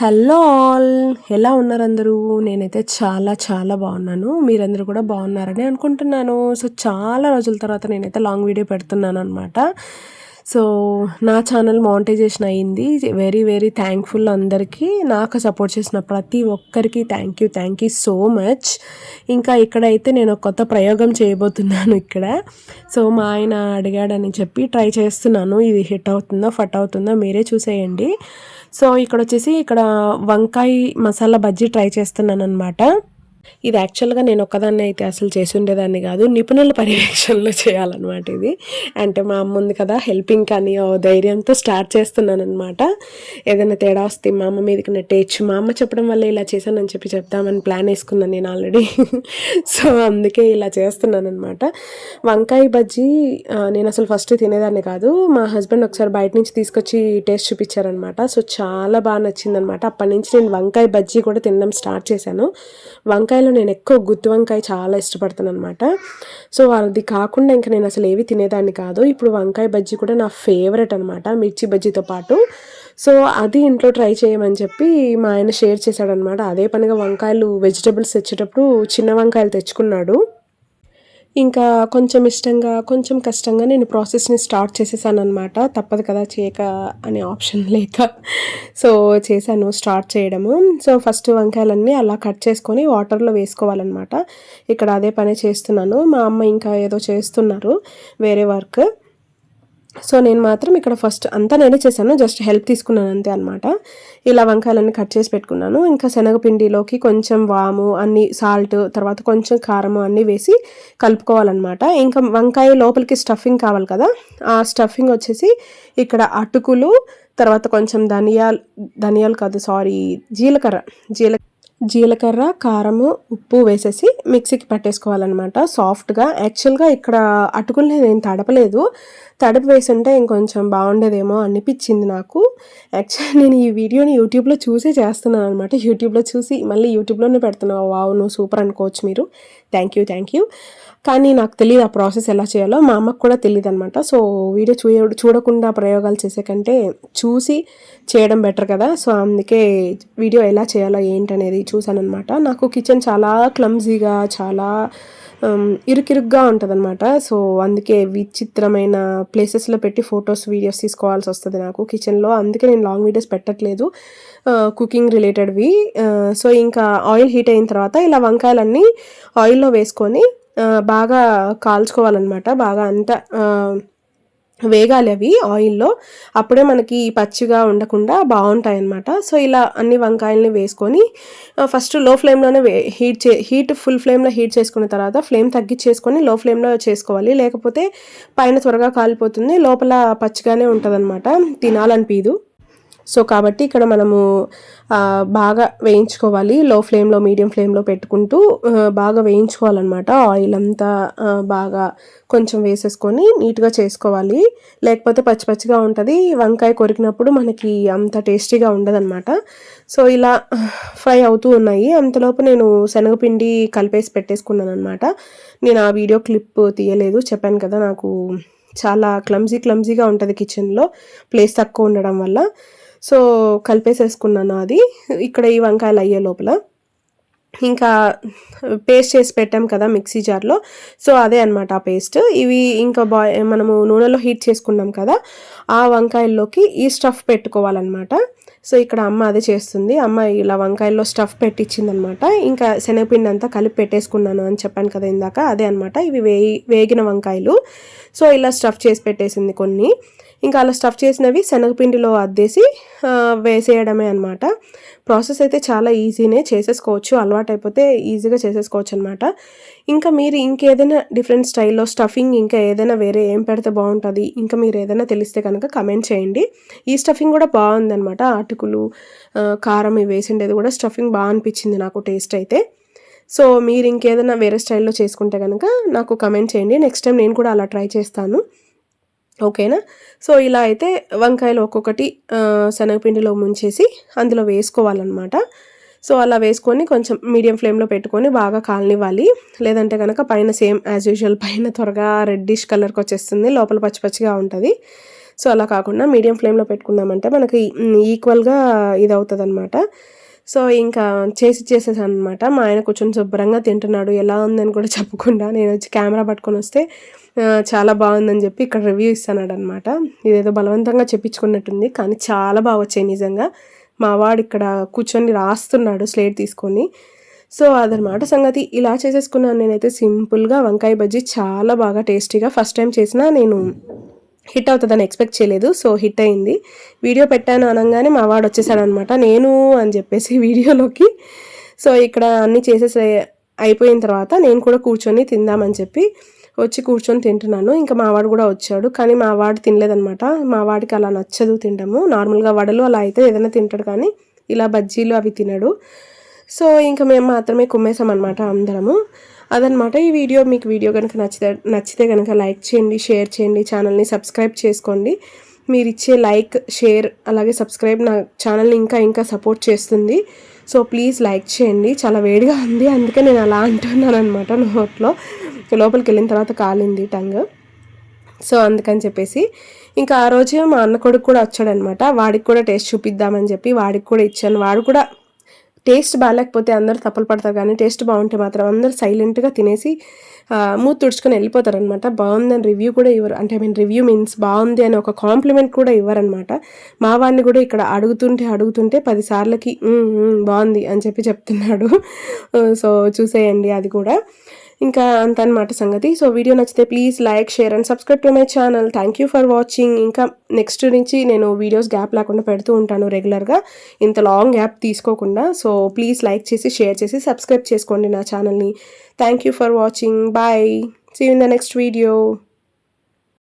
Hello all. ఎలా ఉన్నారు అందరూ నేనైతే చాలా చాలా బాగున్నాను. మీరందరూ కూడా బాగున్నారని అనుకుంటున్నాను. సో చాలా రోజుల తర్వాత నేనైతే లాంగ్ వీడియో పెడుతున్నాను అనమాట సో నా ఛానల్ మానిటైజేషన్ అయ్యింది. వెరీ వెరీ థ్యాంక్ఫుల్ అందరికీ. నాకు సపోర్ట్ చేసిన ప్రతి ఒక్కరికి thank you thank you so much. ఇంకా ఇక్కడైతే నేను కొత్త ప్రయోగం చేయబోతున్నాను ఇక్కడ. సో మా ఆయన అడిగాడని చెప్పి ట్రై చేస్తున్నాను. ఇది హిట్ అవుతుందో ఫట్ అవుతుందో మీరే చూసేయండి. సో ఇక్కడ వచ్చేసి ఇక్కడ వంకాయ మసాలా బజ్జీ ట్రై చేస్తున్నాను అనమాట ఇది యాక్చువల్గా నేను ఒక్కదాన్ని అయితే అసలు చేసి ఉండేదాన్ని కాదు నిపుణుల పర్యవేక్షణలో చేయాలన్నమాట ఇది. అంటే మా అమ్మ ఉంది కదా హెల్పింగ్ కానీ ఓ ధైర్యంతో స్టార్ట్ చేస్తున్నాను అనమాట ఏదైనా తేడా వస్తే మా అమ్మ మీదకి నెట్టేయచ్చు. మా అమ్మ చెప్పడం వల్ల ఇలా చేశానని చెప్పి చెప్తామని ప్లాన్ వేసుకున్నాను నేను ఆల్రెడీ సో అందుకే ఇలా చేస్తున్నాను అనమాట వంకాయ బజ్జీ నేను అసలు ఫస్ట్ తినేదాన్ని కాదు. మా హస్బెండ్ ఒకసారి బయట నుంచి తీసుకొచ్చి టేస్ట్ చూపించారనమాట సో చాలా బాగా నచ్చిందనమాట అప్పటి నుంచి నేను వంకాయ బజ్జీ కూడా తినడం స్టార్ట్ చేశాను. వంకాయ వంకాయలో నేను ఎక్కువ గుత్తి వంకాయ చాలా ఇష్టపడతాను అనమాట సో అది కాకుండా ఇంకా నేను అసలు ఏవి తినేదాన్ని కాదు. ఇప్పుడు వంకాయ బజ్జీ కూడా నా ఫేవరెట్ అనమాట మిర్చి బజ్జీతో పాటు. సో అది ఇంట్లో ట్రై చేయమని చెప్పి మా ఆయన షేర్ చేశాడనమాట అదే పనిగా వంకాయలు వెజిటబుల్స్ తెచ్చేటప్పుడు చిన్న వంకాయలు తెచ్చుకున్నాడు. ఇంకా కొంచెం ఇష్టంగా కొంచెం కష్టంగా నేను ప్రాసెస్ని స్టార్ట్ చేసేసాను అనమాట తప్పదు కదా చేయక అనే ఆప్షన్ లేక. సో చేశాను స్టార్ట్ చేయడము. సో ఫస్ట్ వంకాయలన్నీ అలా కట్ చేసుకొని వాటర్లో వేసుకోవాలన్నమాట. ఇక్కడ అదే పని చేస్తున్నాను. మా అమ్మ ఇంకా ఏదో చేస్తున్నారు వేరే వర్క్ సో నేను మాత్రం ఇక్కడ ఫస్ట్ అంతా నేనే చేశాను జస్ట్ హెల్ప్ తీసుకున్నాను అంతే అనమాట ఇలా వంకాయలన్నీ కట్ చేసి పెట్టుకున్నాను. ఇంకా శనగపిండిలోకి కొంచెం వాము అన్ని సాల్ట్ తర్వాత కొంచెం కారము అన్నీ వేసి కలుపుకోవాలన్నమాట. ఇంకా వంకాయ లోపలికి స్టఫింగ్ కావాలి కదా ఆ స్టఫింగ్ వచ్చేసి ఇక్కడ అటుకులు తర్వాత కొంచెం ధనియాలు ధనియాలు కాదు సారీ జీలకర్ర జీలకర్ర జీలకర్ర కారము ఉప్పు వేసేసి మిక్సీకి పట్టేసుకోవాలన్నమాట. సాఫ్ట్గా యాక్చువల్గా ఇక్కడ అటుకునేది నేను తడపలేదు. తడప వేసుంటే ఇంకొంచెం బాగుండేదేమో అనిపించింది నాకు. యాక్చువల్ నేను ఈ వీడియోని యూట్యూబ్లో చూసే చేస్తున్నాను అనమాట యూట్యూబ్లో చూసి మళ్ళీ యూట్యూబ్లోనే పెడుతున్నావు. వావ్ నువ్వు సూపర్ అనుకోవచ్చు మీరు. థ్యాంక్ యూ థ్యాంక్ యూ కానీ నాకు తెలియదు ఆ ప్రాసెస్ ఎలా చేయాలో. మా అమ్మకు కూడా తెలియదు అనమాట సో వీడియో చూ చూడకుండా ప్రయోగాలు చేసే కంటే చూసి చేయడం బెటర్ కదా. సో అందుకే వీడియో ఎలా చేయాలో ఏంటనేది చూసాను అనమాట నాకు కిచెన్ చాలా క్లమ్జీగా చాలా ఇరుకిరుగ్గా ఉంటుందన్నమాట. సో అందుకే విచిత్రమైన ప్లేసెస్లో పెట్టి ఫొటోస్ వీడియోస్ తీసుకోవాల్సి వస్తుంది నాకు కిచెన్లో. అందుకే నేను లాంగ్ వీడియోస్ పెట్టట్లేదు. కుకింగ్ రిలేటెడ్వి. సో ఇంకా ఆయిల్ హీట్ అయిన తర్వాత ఇలా వంకాయలన్నీ ఆయిల్లో వేసుకొని బాగా కాల్చుకోవాలన్నమాట. బాగా అంతా వేగాలి అవి ఆయిల్లో. అప్పుడే మనకి పచ్చిగా ఉండకుండా బాగుంటాయి అన్నమాట సో ఇలా అన్ని వంకాయలని వేసుకొని ఫస్ట్లో ఫ్లేమ్లోనే హీట్ చే హీట్ ఫుల్ ఫ్లేమ్లో హీట్ చేసుకున్న తర్వాత ఫ్లేమ్ తగ్గించేసుకొని లో ఫ్లేమ్లో చేసుకోవాలి. లేకపోతే పైన త్వరగా కాలిపోతుంది. లోపల పచ్చిగానే ఉంటుంది తినాలనిపించదు సో కాబట్టి ఇక్కడ మనము బాగా వేయించుకోవాలి. లో ఫ్లేమ్లో మీడియం ఫ్లేమ్లో పెట్టుకుంటూ బాగా వేయించుకోవాలన్నమాట. ఆయిల్ అంతా బాగా కొంచెం వేసేసుకొని నీట్గా చేసుకోవాలి. లేకపోతే పచ్చి పచ్చిగా ఉంటుంది. వంకాయ కొరికినప్పుడు మనకి అంత టేస్టీగా ఉండదన్నమాట. సో ఇలా ఫ్రై అవుతూ ఉన్నాయి. అంతలోపు నేను శనగపిండి కలిపేసి పెట్టేసుకున్నాను అనమాట నేను ఆ వీడియో క్లిప్ తీయలేదు. చెప్పాను కదా నాకు చాలా క్లమ్జీ క్లమ్జీగా ఉంటుంది కిచెన్లో ప్లేస్ తక్కువ ఉండడం వల్ల. సో కలిపేసేసుకున్నాను అది ఇక్కడ ఈ వంకాయలు అయ్యే లోపల. ఇంకా పేస్ట్ చేసి పెట్టాం కదా మిక్సీ జార్లో సో అదే అనమాట ఆ పేస్ట్. ఇవి ఇంకా బా మనము నూనెలో హీట్ చేసుకున్నాం కదా. ఆ వంకాయల్లోకి ఈ స్టఫ్ పెట్టుకోవాలన్నమాట. సో ఇక్కడ అమ్మ అదే చేస్తుంది. అమ్మ ఇలా వంకాయల్లో స్టఫ్ పెట్టించింది అనమాట ఇంకా శనగపిండి అంతా కలిపి పెట్టేసుకున్నాను అని చెప్పాను కదా ఇందాక. అదే అనమాట. ఇవి వేయి వేగిన వంకాయలు. సో ఇలా స్టఫ్ చేసి పెట్టేసింది కొన్ని. ఇంకా అలా స్టఫ్ చేసినవి శనగపిండిలో అద్దేసి వేసేయడమే అనమాట. ప్రాసెస్ అయితే చాలా ఈజీనే చేసేసుకోవచ్చు. అలవాటు అయిపోతే ఈజీగా చేసేసుకోవచ్చు అనమాట ఇంకా మీరు ఇంకేదైనా డిఫరెంట్ స్టైల్లో స్టఫింగ్ ఇంకా ఏదైనా వేరే ఏం పెడితే బాగుంటుంది? ఇంకా మీరు ఏదైనా తెలిస్తే కనుక కమెంట్ చేయండి. ఈ స్టఫింగ్ కూడా బాగుందనమాట. అటుకులు కారం ఇవి వేసిండేది కూడా స్టఫింగ్ బాగా అనిపించింది నాకు టేస్ట్ అయితే. సో మీరు ఇంకేదైనా వేరే స్టైల్లో చేసుకుంటే కనుక నాకు కమెంట్ చేయండి. నెక్స్ట్ టైం నేను కూడా అలా ట్రై చేస్తాను. ఓకేనా? సో ఇలా అయితే వంకాయలు ఒక్కొక్కటి శనగపిండిలో ముంచేసి అందులో వేసుకోవాలన్నమాట. సో అలా వేసుకొని కొంచెం మీడియం ఫ్లేమ్లో పెట్టుకొని బాగా కాలనివ్వాలి. లేదంటే కనుక పైన సేమ్ యాజ్ యూజువల్ పైన త్వరగా రెడ్డిష్ కలర్కి వచ్చేస్తుంది లోపల పచ్చి పచ్చిగా ఉంటుంది. సో అలా కాకుండా మీడియం ఫ్లేమ్లో పెట్టుకున్నామంటే మనకి ఈక్వల్గా ఇది అవుతుంది అనమాట సో ఇంకా చేసి చేసేసాను అనమాట మా ఆయన కొంచెం శుభ్రంగా తింటున్నాడు ఎలా ఉందని కూడా చెప్పకుండా నేను వచ్చి కెమెరా పట్టుకొని వస్తే చాలా బాగుందని చెప్పి ఇక్కడ రివ్యూ ఇస్తున్నాడు అనమాట ఇదేదో బలవంతంగా చెప్పించుకున్నట్టుంది కానీ చాలా బాగా వచ్చాయి నిజంగా. మా వాడు ఇక్కడ కూర్చొని రాస్తున్నాడు స్లేట్ తీసుకొని. సో అదనమాట సంగతి. ఇలా చేసేసుకున్నాను నేనైతే సింపుల్గా వంకాయ బజ్జీ చాలా బాగా టేస్టీగా ఫస్ట్ టైం చేసినా నేను హిట్ అవుతుందని ఎక్స్పెక్ట్ చేయలేదు. సో హిట్ అయింది. వీడియో పెట్టాను అనగానే మా వాడు వచ్చేసాడనమాట. నేను అని చెప్పేసి వీడియోలోకి. సో ఇక్కడ అన్నీ చేసేసే అయిపోయిన తర్వాత నేను కూడా కూర్చొని తిందామని చెప్పి వచ్చి కూర్చొని తింటున్నాను. ఇంకా మా వాడు కూడా వచ్చాడు. కానీ మా వాడు తినలేదనమాట. మా వాడికి అలా నచ్చదు తింటాము నార్మల్గా వడలు అలా అయితే ఏదైనా తింటాడు కానీ ఇలా బజ్జీలు అవి తినడు. సో ఇంకా మేము మాత్రమే కుమ్మేసాం అనమాట అందరము. అదనమాట ఈ వీడియో. మీకు వీడియో కనుక నచ్చితే నచ్చితే కనుక లైక్ చేయండి షేర్ చేయండి ఛానల్ని సబ్స్క్రైబ్ చేసుకోండి. మీరు ఇచ్చే లైక్ షేర్ అలాగే సబ్స్క్రైబ్ నా ఛానల్ని ఇంకా ఇంకా సపోర్ట్ చేస్తుంది. సో ప్లీజ్ లైక్ చేయండి. చాలా వేడిగా ఉంది. అందుకే నేను అలా అంటున్నాను అనమాట నోట్లో. లోపలికి వెళ్ళిన తర్వాత కాలింది టంగ్. సో అందుకని చెప్పేసి. ఇంకా ఆ రోజు మా అన్న కొడుకు కూడా వచ్చాడనమాట వాడికి కూడా టేస్ట్ చూపిద్దామని చెప్పి వాడికి కూడా ఇచ్చాను. వాడు కూడా టేస్ట్ బాగాలేకపోతే అందరూ తప్పులు పడతారు కానీ టేస్ట్ బాగుంటే మాత్రం అందరూ సైలెంట్గా తినేసి మూత్ మూతి తుడుచుకొని వెళ్ళిపోతారనమాట బాగుందని రివ్యూ కూడా ఇవ్వరు. అంటే ఐ మీన్ రివ్యూ మీన్స్ బాగుంది అని ఒక కాంప్లిమెంట్ కూడా ఇవ్వరనమాట మా వాడిని కూడా ఇక్కడ అడుగుతుంటే అడుగుతుంటే పది సార్లకి బాగుంది అని చెప్పి చెప్తున్నాడు. సో చూసేయండి అది కూడా. ఇంకా అంత అనమాట సంగతి. సో వీడియో నచ్చితే please like share and subscribe to my channel thank you for watching ఇంకా నెక్స్ట్ నుంచి నేను వీడియోస్ గ్యాప్ లేకుండా పెడుతూ ఉంటాను రెగ్యులర్గా ఇంత లాంగ్ గ్యాప్ తీసుకోకుండా. సో ప్లీజ్ లైక్ చేసి షేర్ చేసి సబ్స్క్రైబ్ చేసుకోండి నా ఛానల్ని thank you for watching bye see in the next video